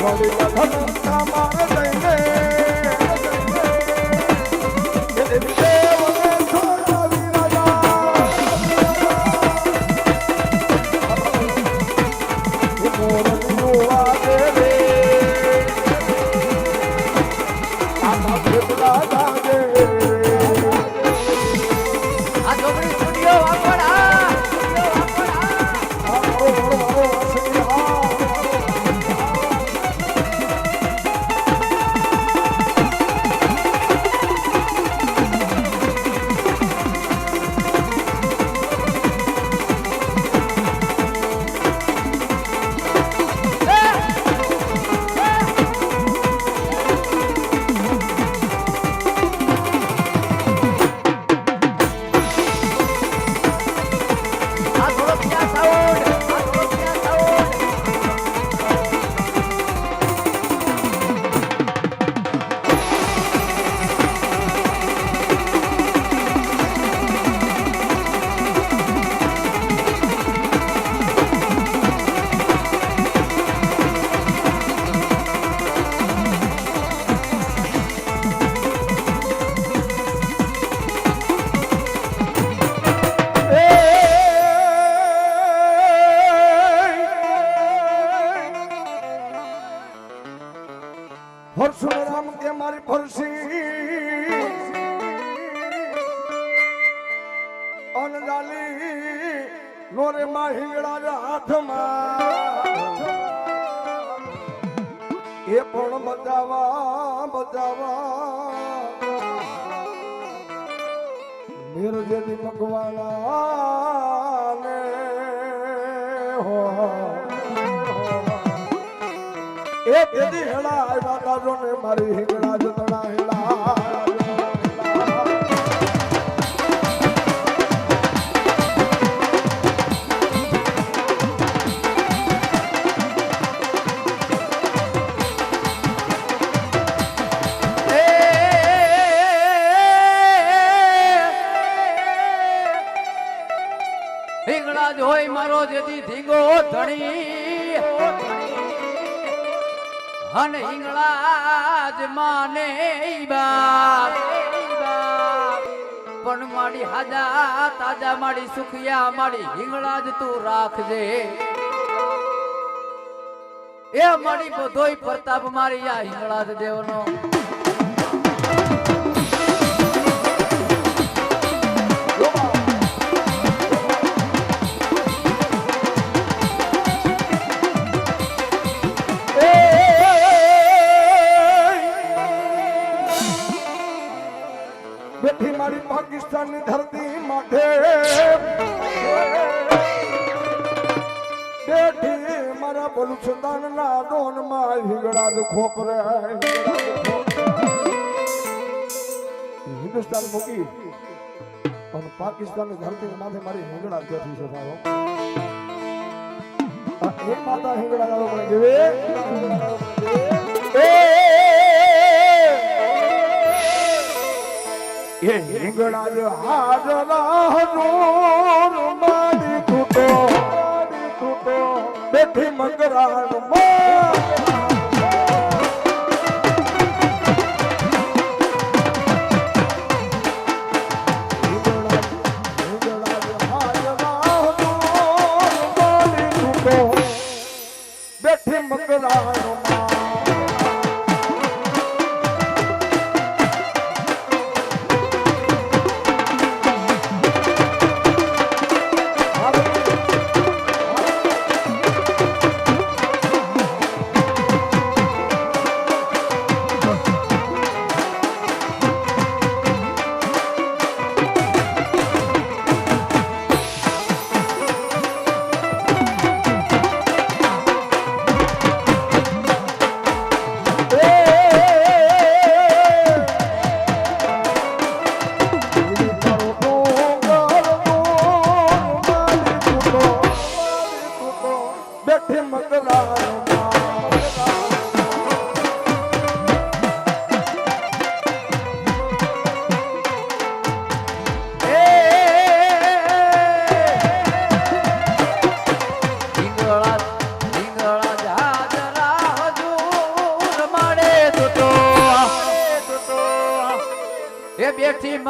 ધનંતા માર દઈને લોરે માં હિંગળા હાથમાં. એ પણ બચાવા બચાવા મેરજેથી મગવાના ને હો એ કેદી હેડા આવ્યા તાજો ને મારી હિંગડા જતણા અને હિંગળાજ માને પણ મારી હાજા, તાજા મારી સુખિયા, મારી હિંગળા જ તું રાખજે. એ મારી બધોય પ્રતાપ મારી આ હિંગળા જ દેવનો. બેઠી મારા બલુચિસ્તાન ના દોનમાં હિંગડા ખોપરે હિન્દુસ્તાન મૂકી પણ પાકિસ્તાન ધરતી માથે મારી હિંગડા બેઠી છે સારો એ માતા હિંગડા ગાળો મને જેવે. એ હિંગડા હાજરા તૂટો બેઠી મગરાણ બેઠી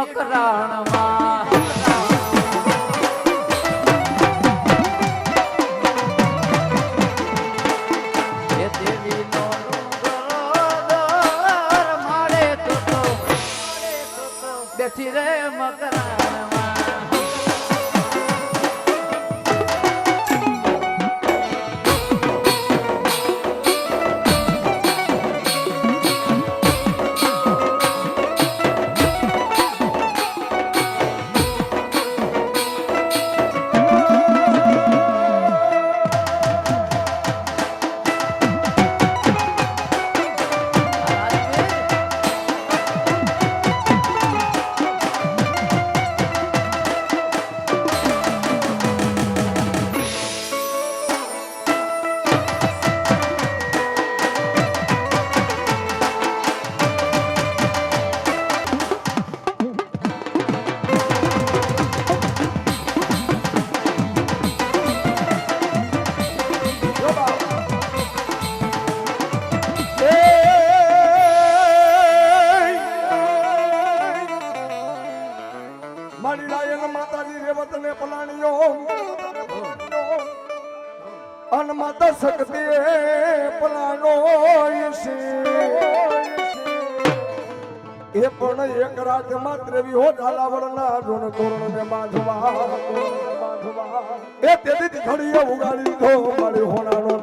મકરાણમાં બેઠી રે મકરાણમાં. ને પલાણીઓ અન માતા શક્તિ પલાણો છે એ પણ એક રાત માત્ર વિહો ઝાલાવડના ઋણ તોરણ ને બાંધવા. એ તેથી ઘડીએ ઉગાડી તો મારી હોણાનો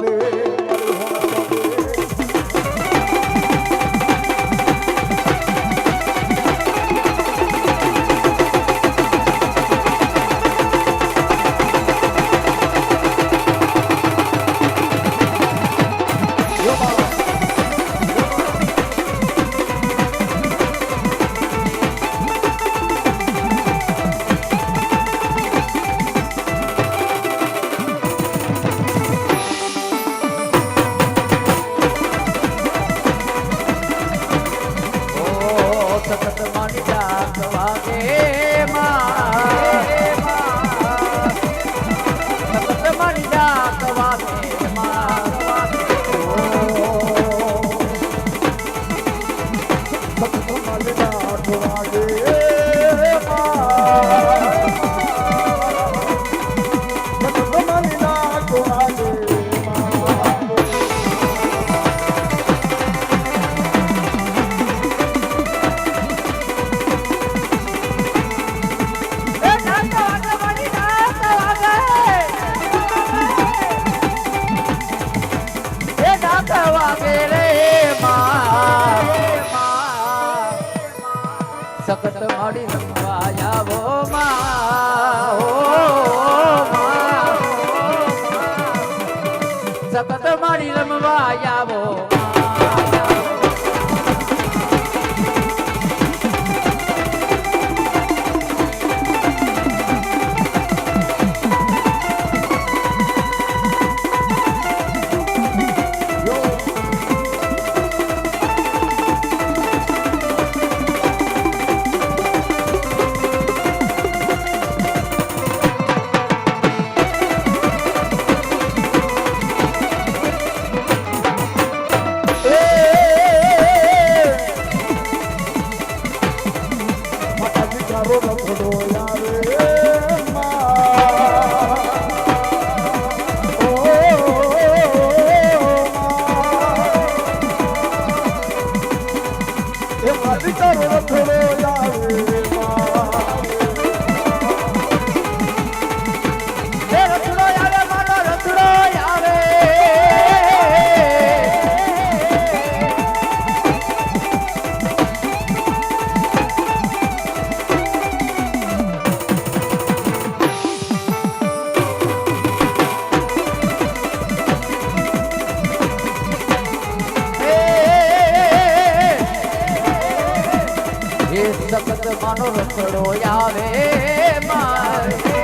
એ રથડો આવે મારે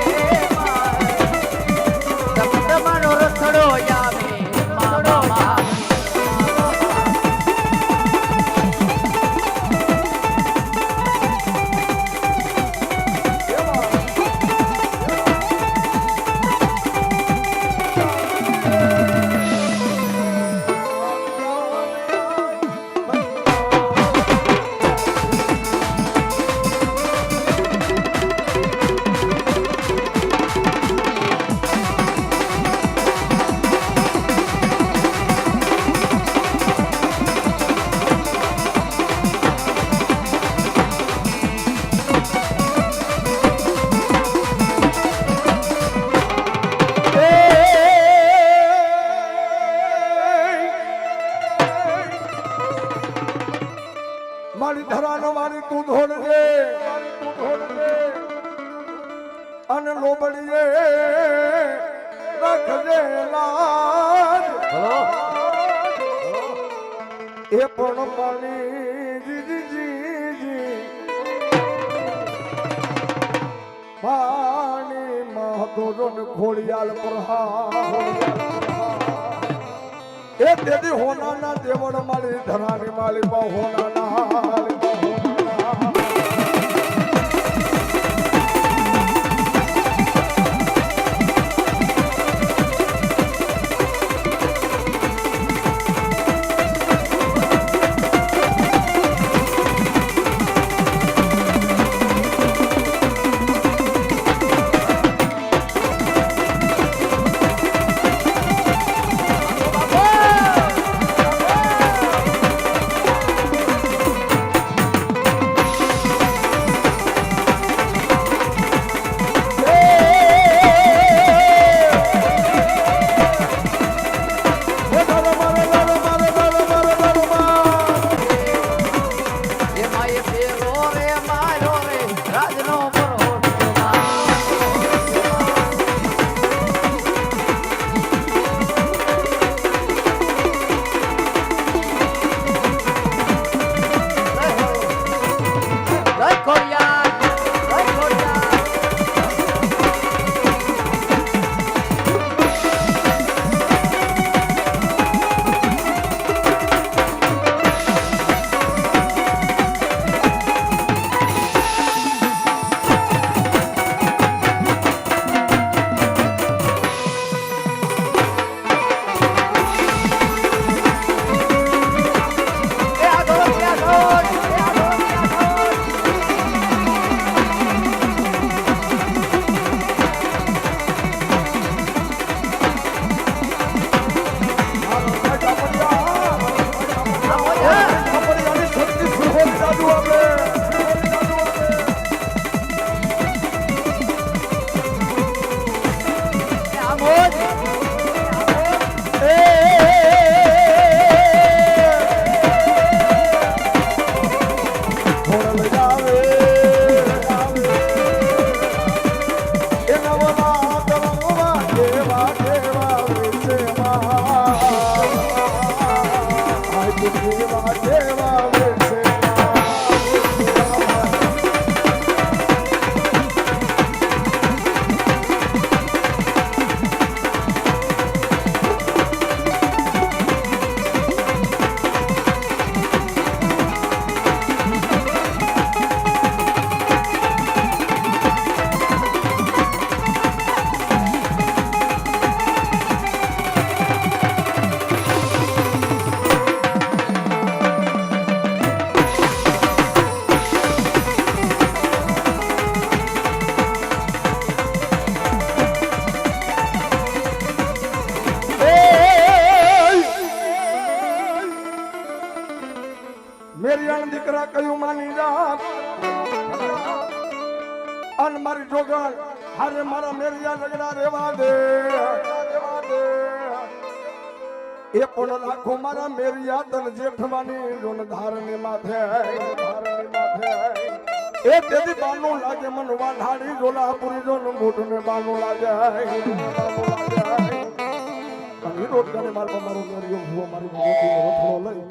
એ પણ પાણી પાણી મહતો ખોડિયાલ પ્રહા એ તેથી હોનાના દેવળ મારી ધરાની માળી હોનાના. એ પણ લાખો મારા મેરિયા તન જેઠવાની રોન ધારને માથે. એ તેદી બાનું લાગે, મન વાઢાડી જોલાપુરી જોન મોટને બાનું લાગે. બાનું લાગે કરે માર મારો મેરિયો હુઓ મારી ભગવતી રથડો લઈ.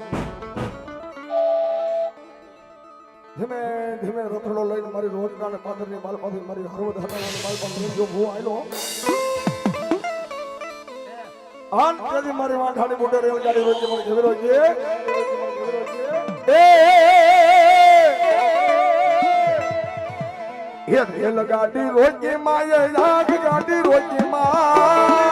ધીમે ધીમે રથડો લઈને મારી રોજગાર પાદરની માલ પાસે મારી હરવદ હટાવવાની માલ પાસે જો હું આયલો. આન તેથી મારી વાંઠાની મોટે રેલગાડી વચ્ચે મને ઘેરો છે? એ એ રેલગાડી રોજે રાગ ગાડી રોજે માં